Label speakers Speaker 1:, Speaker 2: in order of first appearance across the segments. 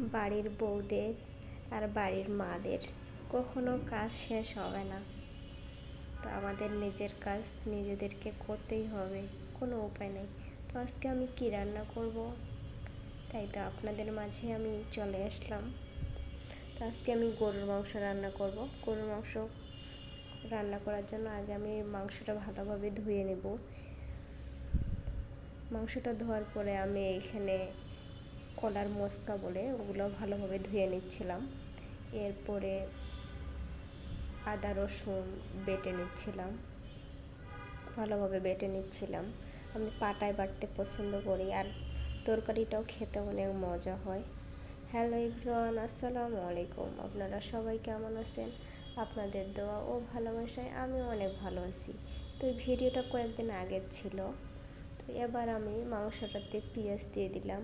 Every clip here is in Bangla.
Speaker 1: বাড়ির বউদের আর বাড়ির মাদের। কখনো কাজ শেষ হবে না। তো আমাদের নিজের কাজ নিজেদেরকে করতেই হবে, কোনো উপায় নেই। তো আজকে আমি কী রান্না করব? তাই তো আপনাদের মাঝে আমি চলে আসলাম। তো আজকে আমি গরুর মাংস রান্না করব। গরুর মাংস রান্না করার জন্য আগে আমি মাংসটা ভালোভাবে ধুয়ে নেব। মাংসটা ধোয়ার পরে আমি এখানে কলার মস্কা বলে ওগুলো ভালোভাবে ধুয়ে নিচ্ছিলাম। এরপরে আদা রসুন বেটে নিচ্ছিলাম। ভালোভাবে বেটে নিচ্ছিলাম। আমি পাটায় বাটতে পছন্দ করি আর তরকারিটাও খেতে অনেক মজা হয়। হ্যালো ইভরান আসসালামু আলাইকুম। আপনারা সবাই কেমন আছেন? আপনাদের দোয়া ও ভালোবাসায় আমি অনেক ভালো আছি। তো এই ভিডিওটা কয়েকদিন আগের ছিল। তো এবার আমি মাংসটাতে পেঁয়াজ দিয়ে দিলাম।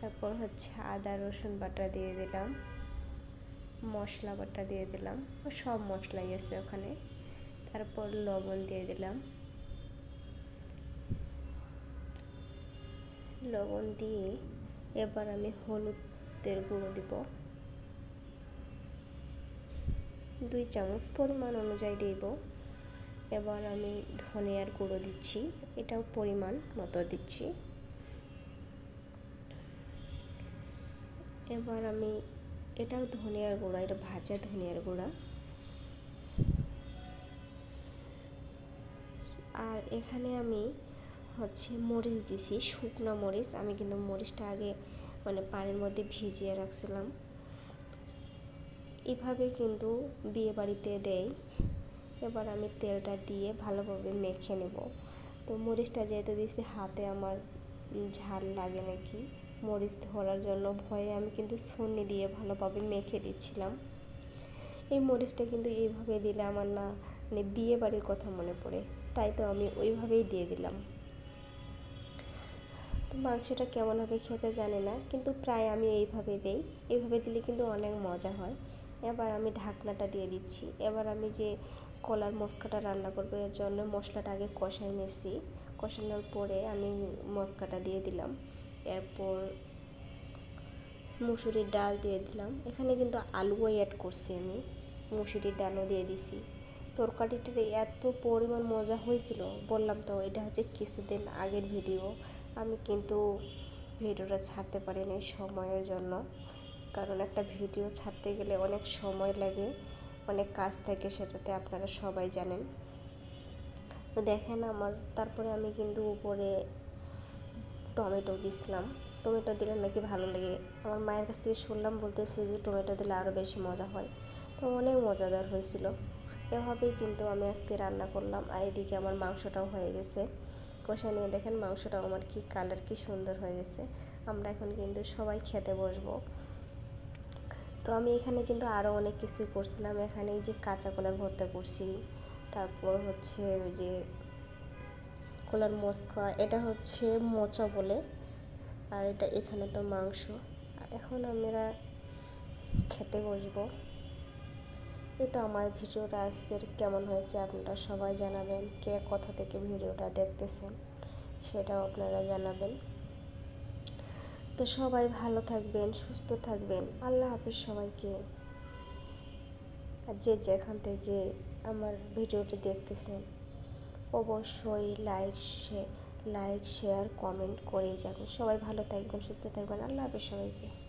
Speaker 1: তারপর হচ্ছে আদা, রসুন বাটা দিয়ে দিলাম, মশলা বাটা দিয়ে দিলাম, সব মশলাই আছে ওখানে। তারপর লবণ দিয়ে দিলাম। লবণ দিয়ে এবার আমি হলুদের গুঁড়ো দিব। দুই চামচ পরিমাণ অনুযায়ী দিব। এবার আমি ধনিয়ার গুঁড়ো দিচ্ছি, এটাও পরিমাণ মতো দিচ্ছি। এবার আমি, এটাও ধনিয়ার গুঁড়া, এটা ভাজা ধনিয়ার গুঁড়া। আর এখানে আমি হচ্ছে মরিচ দিছি, শুকনো মরিচ। আমি কিন্তু মরিচটা আগে মানে পানির মধ্যে ভিজিয়ে রাখছিলাম। এভাবে কিন্তু বিয়ে বাড়িতে দেয় এবার আমি তেলটা দিয়ে ভালোভাবে মেখে নেব। তো মরিচটা যেহেতু দিছি, হাতে আমার ঝাল লাগে নাকি। মরিচ ধরার জন্য ভয়ে আমি কিন্তু সন্নি দিয়ে ভালোভাবে মেখে দিচ্ছিলাম। এই মরিচটা কিন্তু এইভাবে দিলে আমার না মানে বিয়ে বাড়ির কথা মনে পড়ে, তাই তো আমি ওইভাবেই দিয়ে দিলাম। তো মাংসটা কেমন হবে খেতে জানে না, কিন্তু প্রায় আমি এইভাবে দেই। এইভাবে দিলে কিন্তু অনেক মজা হয়। এবার আমি ঢাকনাটা দিয়ে দিচ্ছি। এবার আমি যে কলার মশকাটা রান্না করব, এর জন্য মশলাটা আগে কষাই নিয়েছি। কষানোর পরে আমি মশকাটা দিয়ে দিলাম। এরপর মুসুরির ডাল দিয়ে দিলাম। এখানে কিন্তু আলুও অ্যাড করছি আমি। মুসুরির ডালও দিয়ে দিছি। তরকারিটা এত পরিমাণ মজা হয়েছিল। বললাম তো, এটা হচ্ছে কিছুদিন আগের ভিডিও আমি কিন্তু ভিডিওটা ছাড়তে পারিনি সময়ের জন্য। কারণ একটা ভিডিও ছাড়তে গেলে অনেক সময় লাগে, অনেক কাজ থাকে, সেটাতে আপনারা সবাই জানেন। তো দেখেন আমার, তারপরে আমি কিন্তু উপরে টমেটো দিছিলাম। টমেটো দিলে নাকি ভালো লাগে। আমার মায়ের কাছ থেকে শুনলাম, বলতেছে যে টমেটো দিলে আরও বেশি মজা হয়। তো অনেক মজাদার হয়েছিল। এভাবেই কিন্তু আমি আজকে রান্না করলাম। আর এদিকে আমার মাংসটাও হয়ে গেছে। কষা নিয়ে দেখেন, মাংসটাও আমার কি কালার কি সুন্দর হয়ে গেছে। আমরা এখন কিন্তু সবাই খেতে বসবো। তো আমি এখানে কিন্তু আরও অনেক কিছু করছিলাম। এখানে এই যে কাঁচা কলার ভর্তা করছি। তারপর হচ্ছে ওই যে কলার মস্কা, এটা হচ্ছে মোচা বলে, আর এটা এখানে তো মাংস। এখন আমরা খেতে বসবো। এই তো আমার ভিডিওটা আজকের কেমন হয়েছে আপনারা সবাই জানাবেন, কে কোথা থেকে ভিডিওটা দেখতেছেন সেটাও আপনারা জানাবেন। তো সবাই ভালো থাকবেন, সুস্থ থাকবেন। আল্লাহ হাফিজ সবাইকে। আর যে যেখান থেকে আমার ভিডিওটি দেখতেছেন অবশ্যই লাইক লাইক শেয়ার কমেন্ট করেই যাবেন। সবাই ভালো থাকবেন, সুস্থ থাকবেন। আল্লাহ হাফেজ সবাইকে।